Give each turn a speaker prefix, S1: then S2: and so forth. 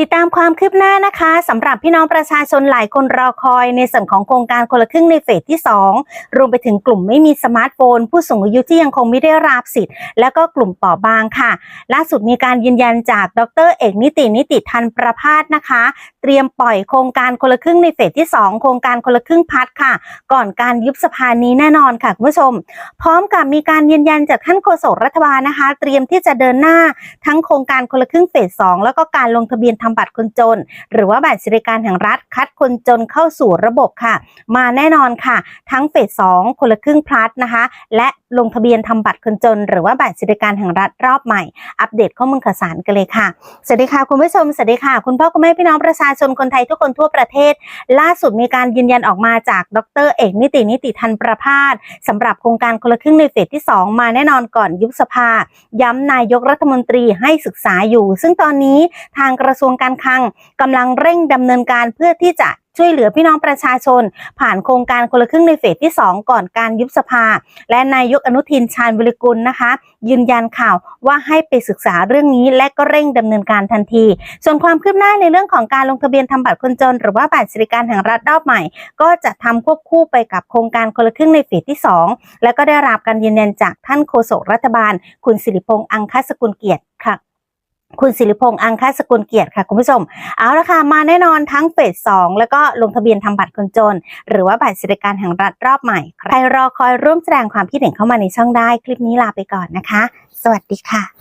S1: ติดตามความคืบหน้านะคะสำหรับพี่น้องประชาชนหลายคนรอคอยในส่วนของโครงการคนละครึ่งในเฟสที่ 2 รวมไปถึงกลุ่มไม่มีสมาร์ทโฟน ผู้สูงอายุที่ยังคงไม่ได้รับสิทธิ์ และก็กลุ่มเปราะบางค่ะ ล่าสุดมีการยืนยันจากดรเอกนิตินิติทันประพาสนะคะ เตรียมปล่อยโครงการคนละครึ่งในเฟสที่ 2 โครงการคนละครึ่งพัดค่ะ ก่อนการยุบสภานี้แน่นอนค่ะคุณผู้ชม พร้อมกับมีการยืนยันจากท่านโฆษกรัฐบาลนะคะ เตรียมที่จะเดินหน้าทั้งโครงการคนละครึ่งเฟส2แล้วก็การลงทะเบียนทำบัตรคนจน หรือว่าบัตรสวัสดิการแห่งรัฐคัดคนจนเข้าสู่ระบบค่ะ มาแน่นอนค่ะ ทั้งเฟสองคนละครึ่งพลัสนะคะ และ ลงทะเบียนทำบัตรคนจน หรือว่าบัตรสวัสดิการแห่งรัฐรอบใหม่ อัปเดตข้อมูลข่าวสารกันเลยค่ะ สวัสดีค่ะคุณผู้ชม สวัสดีค่ะ คุณพ่อคุณแม่พี่น้องประชาชนคนไทยทุกคนทั่วประเทศ ล่าสุดมีการยืนยันออกมาจากดรเอกนิตินิติทันประพาสสำหรับโครงการคนละครึ่งในเฟสที่ 2 มาแน่นอนก่อนยุบสภา ย้ำนายกรัฐมนตรีให้ศึกษาอยู่ ซึ่งตอนนี้ทางกระทรวงการคลังกำลังเร่งดำเนินการเพื่อที่จะ ช่วยเหลือพี่น้องประชาชน ผ่านโครงการคนละครึ่งในเฟสที่ 2 ก่อนการยุบสภา และนายกอนุทินชาญวิริกุลนะคะ ยืนยันข่าวว่าให้ไปศึกษาเรื่องนี้และก็เร่งดำเนินการทันที ส่วนความคืบหน้าในเรื่องของการลงทะเบียนทำบัตรคนจน หรือว่าบัตรสวัสดิการแห่งรัฐรอบใหม่ ก็จะทำควบคู่ไปกับโครงการคนละครึ่งในเฟสที่ 2 และก็ได้รับการยืนยันจากท่านโฆษกรัฐบาล คุณสิริพงษ์อังคสกุลเกียรติค่ะ คุณสิริพงษ์อังคสกุลเกียรติค่ะคุณผู้ชม เอาละค่ะมาแน่นอนทั้งเฟสสองแล้วก็ลงทะเบียนทำบัตรคนจน หรือว่าบัตรสวัสดิการแห่งรัฐรอบใหม่ ใครรอคอยร่วมแสดงความคิดเห็นเข้ามาในช่องได้ คลิปนี้ลาไปก่อนนะคะ สวัสดีค่ะ